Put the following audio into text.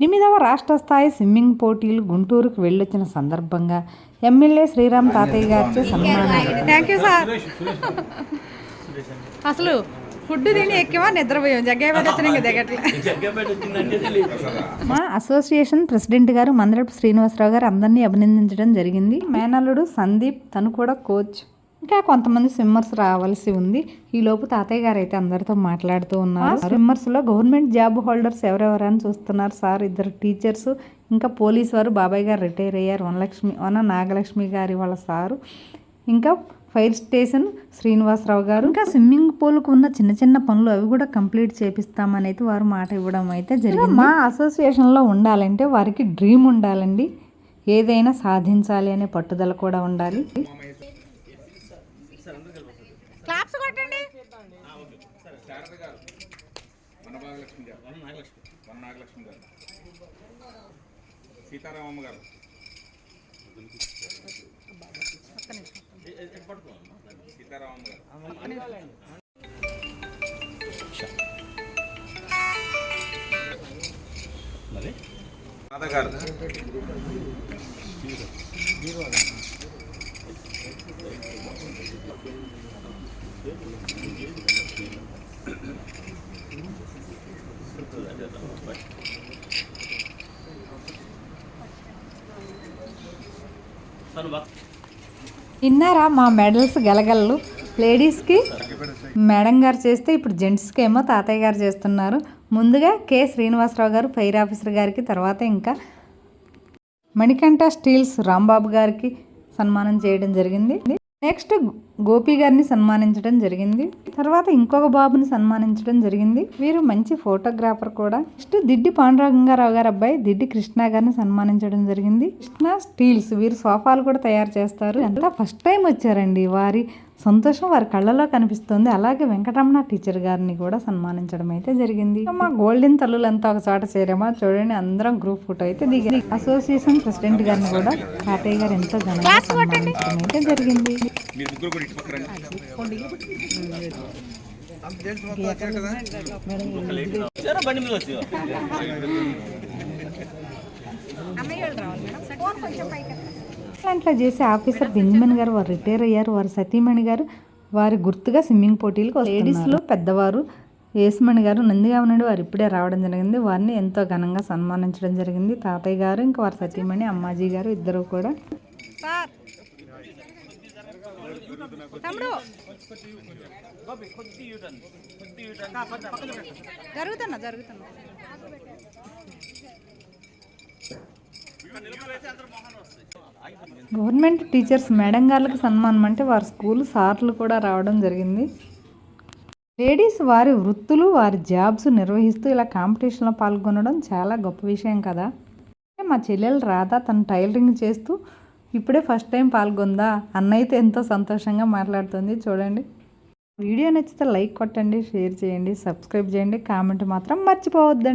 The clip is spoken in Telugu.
ఎనిమిదవ రాష్ట్ర స్థాయి స్విమ్మింగ్ పోటీలు గుంటూరుకు వెళ్ళొచ్చిన సందర్భంగా ఎమ్మెల్యే శ్రీరామ్ తాతయ్య గారిచే సన్మానం థ్యాంక్ యూ సార్ అసలు ఫుడ్ తిని ఎక్కేవా నిద్రపోయాం? జగ్గే పెట్టచ్చు ఇంకా దిగట్లే మా అసోసియేషన్ ప్రెసిడెంట్ గారు మందరపు శ్రీనివాసరావు గారు అందరినీ అభినందించడం జరిగింది. మేనల్లుడు సందీప్ తను కూడా కోచ్. ఇంకా కొంతమంది స్విమ్మర్స్ రావాల్సి ఉంది. ఈ లోపు తాతయ్య గారు అయితే అందరితో మాట్లాడుతూ ఉన్నారు. స్విమ్మర్స్లో గవర్నమెంట్ జాబ్ హోల్డర్స్ ఎవరెవరని చూస్తున్నారు సార్? ఇద్దరు టీచర్స్ ఇంకా పోలీస్ వారు బాబాయ్ గారు రిటైర్ అయ్యారు. వనలక్ష్మి వన నాగలక్ష్మి గారి వాళ్ళ సారు. ఇంకా ఫైర్ స్టేషన్ శ్రీనివాసరావు గారు. ఇంకా స్విమ్మింగ్ పూల్కు ఉన్న చిన్న చిన్న పనులు అవి కూడా కంప్లీట్ చేపిస్తామని అయితే వారు మాట ఇవ్వడం అయితే జరిగింది. మా అసోసియేషన్లో ఉండాలంటే వారికి డ్రీమ్ ఉండాలండి. ఏదైనా సాధించాలి అనే పట్టుదల కూడా ఉండాలి. క్లాప్స్ కొట్టండి. గారు వన నాగలక్ష్మి. గారు. సీతారామమ్మ గారు. సీతారామమ్మ గారు. రాధ గారు. విన్నారా మా మెడల్స్ గలగలలు? లేడీస్కి మేడం గారు చేస్తే ఇప్పుడు జెంట్స్కి ఏమో తాతయ్య గారు చేస్తున్నారు. ముందుగా కె. శ్రీనివాసరావు గారు ఫైర్ ఆఫీసర్ గారికి తర్వాత ఇంకా మణికంఠ స్టీల్స్ రాంబాబు గారికి సన్మానం చేయడం జరిగింది. నెక్స్ట్ గోపి గారిని సన్మానించడం జరిగింది. తర్వాత ఇంకొక బాబుని సన్మానించడం జరిగింది. వీరు మంచి ఫోటోగ్రాఫర్ కూడా. నెక్స్ట్ దిడ్డి పాండురంగారావు గారు అబ్బాయి దిడ్డి కృష్ణ గారిని సన్మానించడం జరిగింది. కృష్ణ స్టీల్స్ వీరు సోఫాలు కూడా తయారు చేస్తారు. అంతా ఫస్ట్ టైం వచ్చారండి. వారి సంతోషం వారి కళ్ళలో కనిపిస్తుంది. అలాగే వెంకటరమణ టీచర్ గారిని కూడా సన్మానించడం అయితే జరిగింది. మా గోల్డెన్ తల్లులంతా ఒక చోట చేరామా చూడండి. అందరం గ్రూప్ ఫోటో అయితే దిగారు అసోసియేషన్ ప్రెసిడెంట్ గారిని కూడా తాతయ్య గారు ఎంతో ఘనంగా సన్మానించడం అయితే జరిగింది. మీరు ముగ్గురు కూడా ఇటు పక్క రండి. అట్లా చేసే ఆఫీసర్ బెంజమిన్ గారు వారు రిటైర్ అయ్యారు. వారు సతీమణి గారు వారి గుర్తుగా స్విమ్మింగ్ పోటీలకు లేడీస్లో పెద్దవారు యేసుమణి గారు నందిగామ నుండి వారు ఇప్పుడే రావడం జరిగింది. వారిని ఎంతో ఘనంగా సన్మానించడం జరిగింది. తాతయ్య గారు ఇంకా వారి సతీమణి అమ్మాజీ గారు ఇద్దరు కూడా. తమ్ముడు! జరుగుతున్నా జరుగుతున్నా. గవర్నమెంట్ టీచర్స్ మేడం గారికి సన్మానం అంటే వారి స్కూల్ సార్లు కూడా రావడం జరిగింది. లేడీస్ వారి వృత్తులు వారి జాబ్స్ నిర్వహిస్తూ ఇలా కాంపిటీషన్లో పాల్గొనడం చాలా గొప్ప విషయం కదా. మా చెల్లెలు రాధా తను టైలరింగ్ చేస్తూ ఇప్పుడే ఫస్ట్ టైం పాల్గొందా? అన్నైతే ఎంతో సంతోషంగా మాట్లాడుతుంది. చూడండి. వీడియో నచ్చితే లైక్ కొట్టండి షేర్ చేయండి సబ్స్క్రైబ్ చేయండి. కామెంట్ మాత్రం మర్చిపోవద్దండి.